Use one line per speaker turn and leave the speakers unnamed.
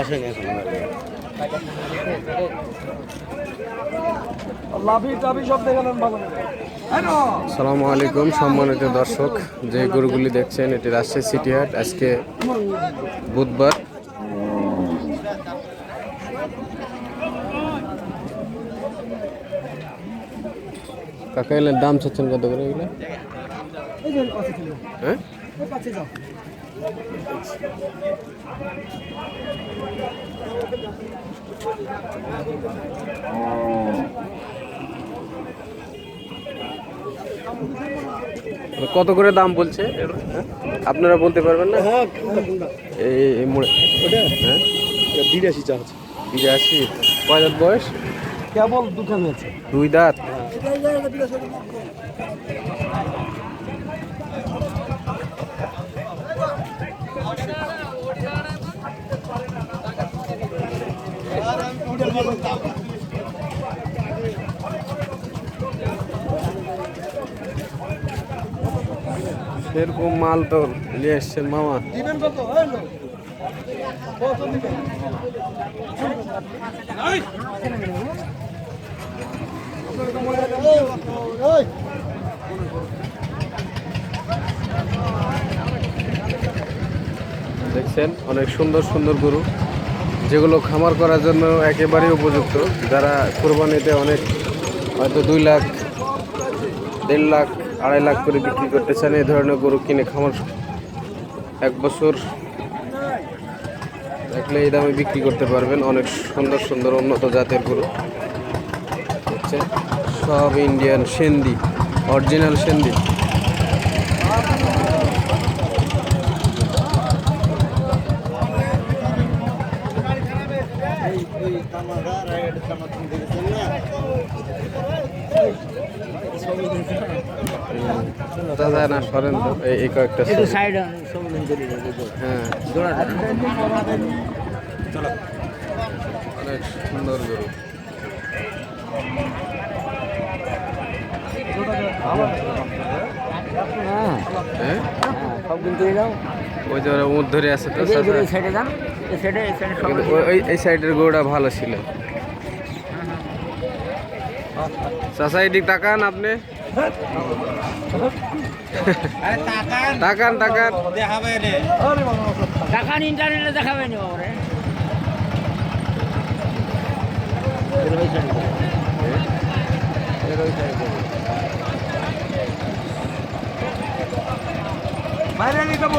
আসেন
সালামু আলাইকুম সম্মানিত দর্শক যে গরুগুলি দেখছেন এটি রাজশাহী সিটি হাট। আজকে বুধবার। কাকা এলেন দাম চাচ্ছেন কত করে এগুলো? হ্যাঁ? কত করে দাম বলছে? আপনারা বলতে পারবেন না?
হ্যাঁ
এই মোড়ে। হ্যাঁ?
বিরাশি চার্জ
বিরাশি? কয় বয়স?
কেবল দুখান আছে
দুই দাঁত। সেরকম মাল তো নিয়ে এসছেন মামা।
কত এই লো। কত দিবেন এই
দেখছেন, অনেক সুন্দর সুন্দর গরু, যেগুলো খামার করার জন্য একেবারেই উপযুক্ত। যারা কোরবানিতে অনেক, হয়তো দুই লাখ, দেড় লাখ, আড়াই লাখ করে বিক্রি করতে চান, এই ধরনের গরু কিনে খামার এক বছর দেখলে এই দামে বিক্রি করতে পারবেন। অনেক সুন্দর সুন্দর উন্নত জাতের গরু। দেখছেন সব ইন্ডিয়ান সেন্দি অরিজিনাল সেন্দি। দাদা না সরেন তো। এই- এই কয়েকটা
সাইড সব চলে যাবে
হ্যাঁ। অনেক সুন্দর গরু।
হ্যাঁ। সব দিন করে
ওই যে ওরা উঠ ধরে আছে তো
এই সাইডে
ওই- সাইডের গরুটা ভালো ছিল। এদিক তাকান আপনি। তাকান তাকান।
ইন্টারনেটে দেখাবে নি বাবা রে এর ওই সাইডে দাও। এর ওই সাইডে দাও।
বাইরে নিয়ে যাব।